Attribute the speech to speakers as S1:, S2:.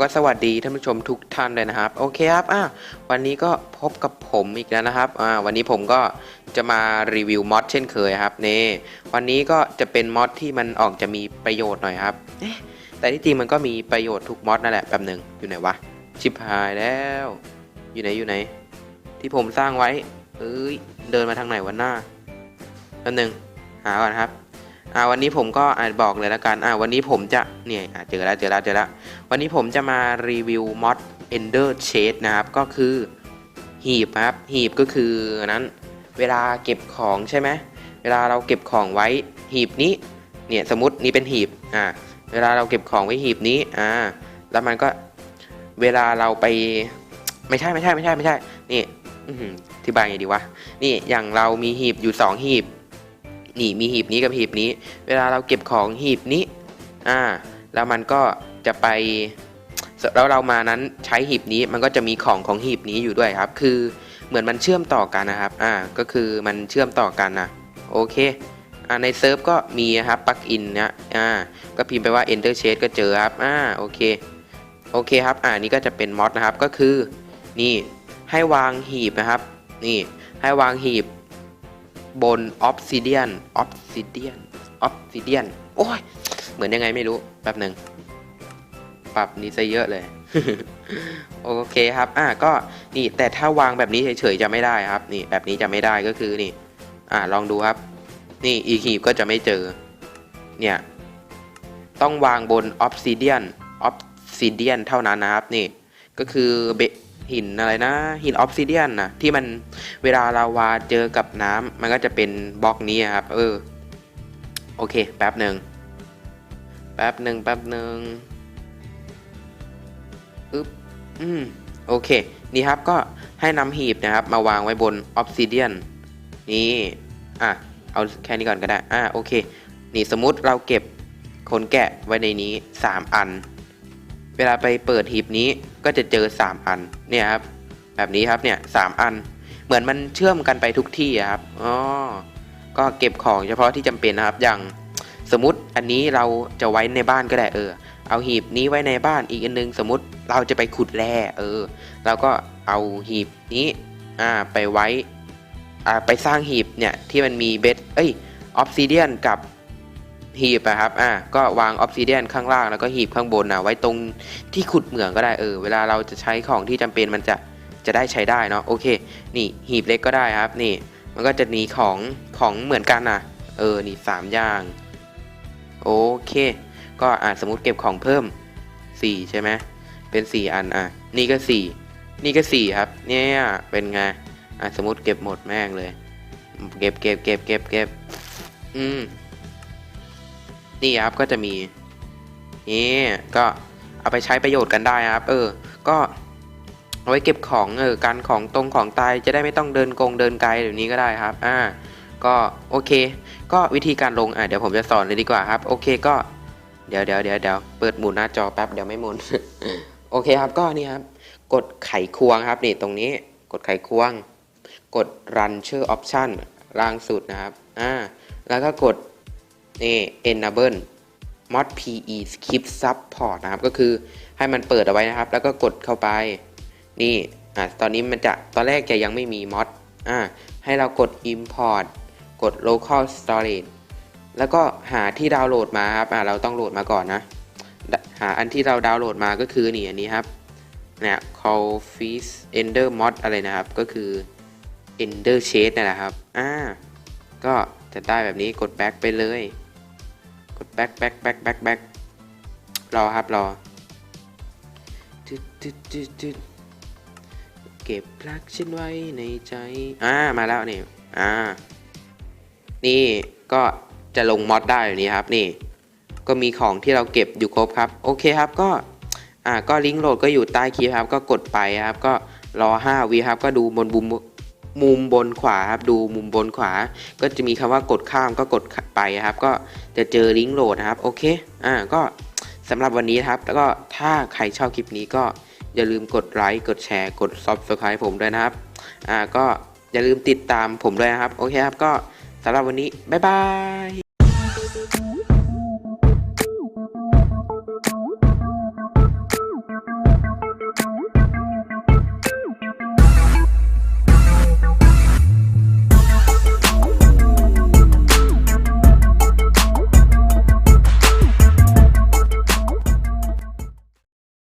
S1: ก็สวัสดีท่านผู้ชมทุกท่านเลยนะครับ โอเคครับอะวันนี้ก็พบกับผมอีกแล้วนะครับอ่าวันนี้ผมก็จะมารีวิวมอดเช่นเคยครับนี่วันนี้ก็จะเป็นมอดที่มันออกจะมีประโยชน์หน่อยครับแต่ที่จริงมันก็มีประโยชน์ทุกมอดนั่นแหละแป๊บหนึ่งอยู่ไหนวะชิบหายแล้ว อยู่ไหนอยู่ไหน ที่ผมสร้างไว้ เอ้ยเดินมาทางไหนวันหน้าแป๊บหนึ่งหาก่อนครับ อ่าวันนี้ผมก็อ่านบอกเลยละกันอ่าวันนี้ผมจะเนี่ยอ่าเจอแล้วเจอแล้วเจอแล้ววันนี้ผมจะมารีวิวมอด Ender Shade นะครับก็คือหีบครับหีบก็คือนั้นเวลาเก็บของใช่ไหมเวลาเราเก็บของไว้หีบนี้เนี่ยสมมตินี่เป็นหีบอ่าเวลาเราเก็บของไว้หีบนี้อ่าแล้วมันก็เวลาเราไปไม่ใช่ไม่ใช่ไม่ใช่ไม่ใช่นี่อื้อหืออธิบายไงดีวะนี่อย่างเรามีหีบอยู่สองหีบ นี่มีหีบนี้กับหีบนี้ เวลาเราเก็บของหีบนี้ อ่า แล้วมันก็จะไปแล้วเรามานั้นใช้หีบนี้มันก็จะมีของของหีบนี้อยู่ด้วยครับ คือเหมือนมันเชื่อมต่อกันนะครับ อ่า ก็คือมันเชื่อมต่อกันนะโอเค อ่า ในเซิร์ฟก็มีครับปลั๊กอินนะอ่า ก็พิมพ์ไปว่า enter shade ก็เจอครับ อ่า โอเค โอเคครับ อ่า นี่ก็จะเป็นมอดนะครับ ก็คือ นี่ ให้วางหีบนะครับ นี่ ให้วางหีบ บน obsidian obsidian obsidian โอ้ย เหมือนยังไงไม่รู้ แป๊บหนึ่งปรับนี้ซะเยอะเลย โอเคครับ อะก็นี่แต่ถ้าวางแบบนี้เฉยๆจะไม่ได้ครับ นี่แบบนี้จะไม่ได้ก็คือนี่ อะลองดูครับ นี่อีกหีบก็จะไม่เจอ เนี่ย ต้องวางบน obsidian obsidian เท่านั้นนะครับ นี่ก็คือเบ หินอะไรนะ หินออฟซิเดียนนะที่มันเวลาเราวาเจอกับน้ำมันก็จะเป็นบล็อกนี้ครับ เออ โอเค แป๊บหนึ่งแป๊บหนึ่งแป๊บหนึ่งอึ๊บอืมโอเค นี่ครับก็ให้นำหีบนะครับ มาวางไว้บนออฟซิเดียนนี่อะเอาแค่นี้ก่อนก็ได้ อะโอเค นี่สมมุติเราเก็บขนแกะไว้ในนี้ 3 อัน เวลาไปเปิดหีบนี้ก็จะเจอ 3 อันเนี่ยครับแบบนี้ครับเนี่ยสามอัน เหมือนมันเชื่อมกันไปทุกที่ครับอ๋อก็เก็บของเฉพาะที่จำเป็นนะครับ อย่างสมมติอันนี้เราจะไว้ในบ้านก็ได้เออ เอาหีบนี้ไว้ในบ้านอีกอันนึง สมมติเราจะไปขุดแร่เออเราก็เอาหีบนี้อ่าไปไว้อ่าไปสร้างหีบเนี่ยที่มันมีเบสเอ้ยออฟซิเดียนกับ หีบอะครับ อ่า ก็วางออฟซิเดียนข้างล่างแล้วก็หีบข้างบนนะไว้ตรงที่ขุดเหมืองก็ได้เออ เวลาเราจะใช้ของที่จำเป็นมันจะจะได้ใช้ได้เนาะโอเค นี่หีบเล็กก็ได้ครับ นี่ มันก็จะมีของของเหมือนกันนะเออ นี่สามอย่างโอเค ก็อ่าสมมติเก็บของเพิ่มสี่ใช่ไหมเป็นสี่อันอะ นี่ก็สี่นี่ก็สี่ครับ เนี่ยเป็นไงอะสมมติเก็บหมดแม่งเลย เก็บเก็บเก็บเก็บเก็บอืม นี่ครับก็จะมีนี่ก็เอาไปใช้ประโยชน์กันได้ครับ เออ ก็เอาไว้เก็บของเออการของตรงของตายจะได้ไม่ต้องเดินกงเดินไกลแบบนี้ก็ได้ครับ อ่า ก็โอเค ก็วิธีการลงอะเดี๋ยวผมจะสอนเลยดีกว่าครับ โอเคก็เดี๋ยวเดี๋ยวเดี๋ยวเดี๋ยวเปิดหมุนหน้าจอแป๊บเดี๋ยวไม่หมุนโอเคครับก็นี่ครับ กดไขควงครับนี่ตรงนี้ กดไขควง กด run ชื่อ option ล่างสุดนะครับ อ่า แล้วก็กด นี่ enable mod pe skip support นะครับ ก็คือให้มันเปิดเอาไว้นะครับ แล้วก็กดเข้าไป นี่ อะตอนนี้มันจะ ตอนแรกจะยังไม่มีมอดอ่า ให้เรากด import กด local storage แล้วก็หาที่ดาวน์โหลดมาครับ อ่า เราต้องโหลดมาก่อนนะ หาอันที่เราดาวน์โหลดมาก็คือนี่อันนี้ครับ เนี่ย call fish ender mod อะไรนะครับ ก็คือ ender shade นั่นแหละครับ อ่า ก็จะได้แบบนี้กด back ไปเลย กด back back back back back รอครับรอตึ๊ดตึ๊ดตึ๊ดตึ๊ดเก็บรักฉันไว้ในใจ อ่า มาแล้วนี่ อ่า นี่ก็จะลงมอดได้อยู่นี้ครับ นี่ ก็มีของที่เราเก็บอยู่ครบครับ โอเคครับ ก็ อ่า ก็ลิงก์โหลดก็อยู่ใต้คลิปครับ ก็กดไปครับ ก็รอ5วิครับ ก็ดูบนบุม มุมบนขวาครับดูมุมบนขวา ก็จะมีคำว่ากดข้ามก็กดไปครับ ก็จะเจอลิงก์โหลดนะครับโอเคอ่าก็สำหรับวันนี้ครับ แล้วก็ถ้าใครชอบคลิปนี้ก็อย่าลืมกดไลค์กดแชร์กด subscribe ผมด้วยนะครับอ่าก็อย่าลืมติดตามผมด้วยนะครับ โอเคครับ ก็สำหรับวันนี้ บ๊ายบาย